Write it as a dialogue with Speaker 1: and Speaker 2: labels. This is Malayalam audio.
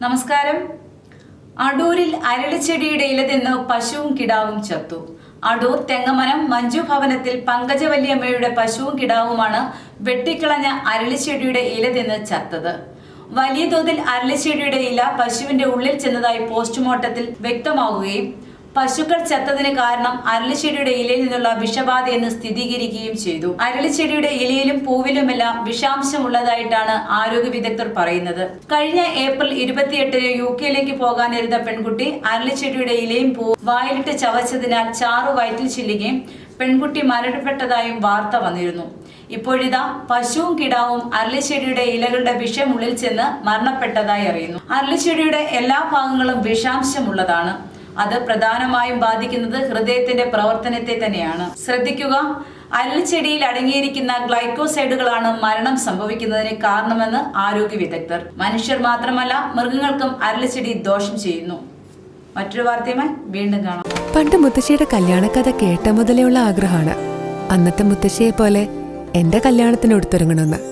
Speaker 1: നമസ്കാരം. അടൂരിൽ അരളിച്ചെടിയുടെ ഇല തിന്ന് പശുവും കിടാവും ചത്തു. അടൂർ തെങ്ങമനം മഞ്ജു ഭവനത്തിൽ പങ്കജവല്യമ്മയുടെ പശുവും കിടാവുമാണ് വെട്ടിക്കളഞ്ഞ അരളിച്ചെടിയുടെ ഇല തിന്ന് ചത്തത്. വലിയ തോതിൽ അരളിച്ചെടിയുടെ ഇല പശുവിന്റെ ഉള്ളിൽ ചെന്നതായി പോസ്റ്റ്മോർട്ടത്തിൽ വ്യക്തമാവുകയും പശുക്കൾ ചത്തതിന് കാരണം അരളിച്ചെടിയുടെ ഇലയിൽ നിന്നുള്ള വിഷബാധയെന്ന് സ്ഥിരീകരിക്കുകയും ചെയ്തു. അരളിച്ചെടിയുടെ ഇലയിലും പൂവിലുമെല്ലാം വിഷാംശമുള്ളതായിട്ടാണ് ആരോഗ്യ വിദഗ്ധർ പറയുന്നത്. കഴിഞ്ഞ ഏപ്രിൽ ഇരുപത്തിയെട്ടിന് യു കെയിലേക്ക് പോകാനിരുന്ന പെൺകുട്ടി അരളിച്ചെടിയുടെ ഇലയും പൂവും വായിലിട്ട് ചവച്ചതിനാൽ ചാറു വയറ്റിൽ ചെല്ലുകയും പെൺകുട്ടി മരണപ്പെട്ടതായും വാർത്ത വന്നിരുന്നു. ഇപ്പോഴിതാ പശുവും കിടാവും അരളിച്ചെടിയുടെ ഇലകളുടെ വിഷമുള്ളിൽ ചെന്ന് മരണപ്പെട്ടതായി അറിയുന്നു. അരളിച്ചെടിയുടെ എല്ലാ ഭാഗങ്ങളും വിഷാംശമുള്ളതാണ്. അത് പ്രധാനമായും ബാധിക്കുന്നത് ഹൃദയത്തിന്റെ പ്രവർത്തനത്തെ തന്നെയാണ്. ശ്രദ്ധിക്കുക അരളിച്ചെടിയിൽ അടങ്ങിയിരിക്കുന്ന ഗ്ലൈക്കോസൈഡുകളാണ് മരണം സംഭവിക്കുന്നതിന് കാരണമെന്ന് ആരോഗ്യ വിദഗ്ധർ. മനുഷ്യർ മാത്രമല്ല മൃഗങ്ങൾക്കും അരളിച്ചെടി ദോഷം ചെയ്യുന്നു. മറ്റൊരു വാർത്തയുമായി വീണ്ടും കാണാം.
Speaker 2: പണ്ട് മുത്തശ്ശിയുടെ കല്യാണക്കഥ കേട്ട മുതലേ ഉള്ള ആഗ്രഹമാണ്. അന്നത്തെ മുത്തശ്ശിയെ പോലെ എന്റെ കല്യാണത്തിന് എടുത്തൊരുങ്ങണമെന്ന്